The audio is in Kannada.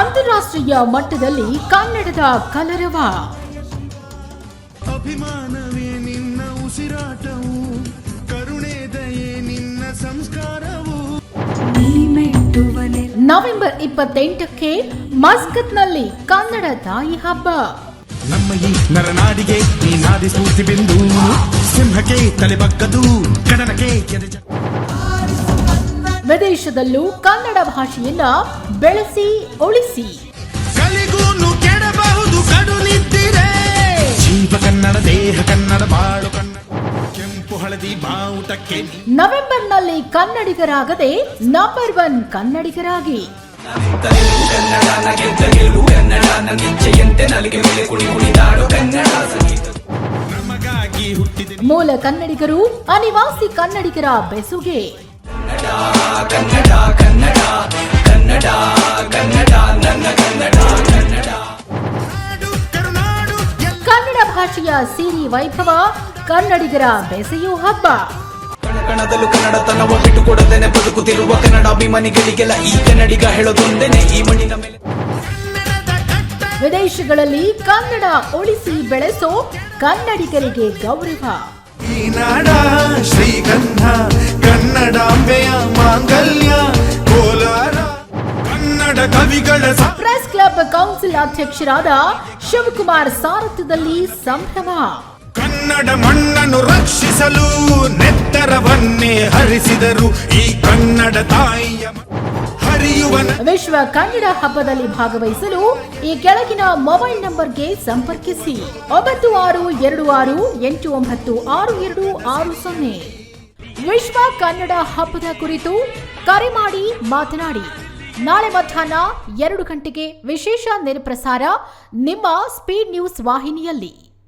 ಅಂತಾರಾಷ್ಟ್ರೀಯ ಮಟ್ಟದಲ್ಲಿ ಕನ್ನಡದ ಕಲರವ. ಅಭಿಮಾನವೇ ನಿನ್ನ ಉಸಿರಾಟವು ಕರುಣೆ ದಯೆ ನಿನ್ನ ಸಂಸ್ಕಾರವು. ನವೆಂಬರ್ ಇಪ್ಪತ್ತೆಂಟಕ್ಕೆ ಮಸ್ಕತ್ನಲ್ಲಿ ಕನ್ನಡ ತಾಯಿ ಹಬ್ಬ. ನಮ್ಮ ಈ ನರನಾಡಿಗೆ ಈ ನಾಡಿ ಸ್ಫೂರ್ತಿ ಬಿಂದು ಸಿಂಹಕ್ಕೆ ತಲೆ ಬಗ್ಗದು ಕಡನಕ್ಕೆ ವಿದೇಶದಲ್ಲೂ ಕನ್ನಡ ಭಾಷೆಯನ್ನ ಬೆಳೆಸಿ ಉಳಿಸಿ. ಕನ್ನಡ ದೇಹ ಕನ್ನಡ ಬಾಳು ಕನ್ನಡ. ಕೆಂಪು ಹಳದಿ ಬಾವುಟಕ್ಕೆ ನವೆಂಬರ್ನಲ್ಲಿ ಕನ್ನಡಿಗರಾಗದೆ ನಂಬರ್ ಒನ್ ಕನ್ನಡಿಗರಾಗಿ. ಮೂಲ ಕನ್ನಡಿಗರು ಅನಿವಾಸಿ ಕನ್ನಡಿಗರ ಬೆಸುಗೆ. ನಾಡು ಕನ್ನಡ ಎಲ್ಲ ಕನ್ನಡ ಭಾಷೆಯ ಸಿರಿ ವೈಭವ ಕನ್ನಡಿಗರ ಬೆಸೆಯು ಹಬ್ಬ. ಕಣದಲ್ಲೂ ತನ್ನ ಬಿಟ್ಟು ಕೊಡದೇನೆ ಬದುಕುತ್ತಿರುವ ಕನ್ನಡಾಭಿಮಾನಿಗಳಿಗೆಲ್ಲ ಈ ಕನ್ನಡಿಗ ಹೇಳೋದೊಂದೇನೆ ಈ ಮಣ್ಣಿನ ಮೇಲೆ. ವಿದೇಶಗಳಲ್ಲಿ ಕನ್ನಡ ಉಳಿಸಿ ಬೆಳೆಸೋ ಕನ್ನಡಿಗರಿಗೆ ಗೌರವ. ಈ ನಾಡ ಕವಿಗಳ ಪ್ರೆಸ್ ಕ್ಲಬ್ ಕೌನ್ಸಿಲ್ ಅಧ್ಯಕ್ಷರಾದ ಶಿವಕುಮಾರ್ ಸಾರಥ್ಯದಲ್ಲಿ ಸಂಭ್ರಮ. ಕನ್ನಡ ಮಣ್ಣನ್ನು ರಕ್ಷಿಸಲು ನೆತ್ತರವನ್ನೇ ಹರಿಸಿದರು. ಈ ಕನ್ನಡ ತಾಯಿಯ ಹರಿಯುವ ವಿಶ್ವ ಕನ್ನಡ ಹಬ್ಬದಲ್ಲಿ ಭಾಗವಹಿಸಲು ಈ ಕೆಳಗಿನ ಮೊಬೈಲ್ ನಂಬರ್ಗೆ ಸಂಪರ್ಕಿಸಿ. ಒಂಬತ್ತು ಆರು ಎರಡು ಆರು ಎಂಟು ಒಂಬತ್ತು ಆರು ಎರಡು ಆರು ಸೊನ್ನೆ. ವಿಶ್ವ ಕನ್ನಡ ಹಬ್ಬದ ಕುರಿತು ಕರೆ ಮಾಡಿ ಮಾತನಾಡಿ. ನಾಳೆ ಮಧ್ಯಾಹ್ನ ಎರಡು ಗಂಟೆಗೆ ವಿಶೇಷ ನೇರಪ್ರಸಾರ ನಿಮ್ಮ ಸ್ಪೀಡ್ ನ್ಯೂಸ್ ವಾಹಿನಿಯಲ್ಲಿ.